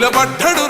నిలబడ్డడురా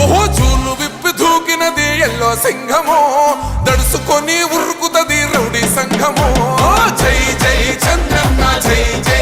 ఓహో చూలు విప్పి దూకినది ఎల్లో సింహము. దడుసుకొని ఉరుకుతది రౌడీ సంఘము. జై జై చంద్రన్న జై జై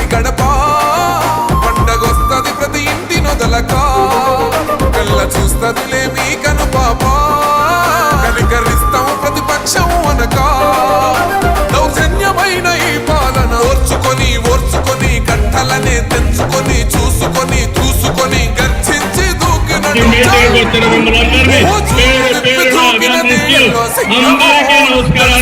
చూసుకొని దూసుకొని గర్జించి అభినందిస్తూ అందరికీ నమస్కారాలు.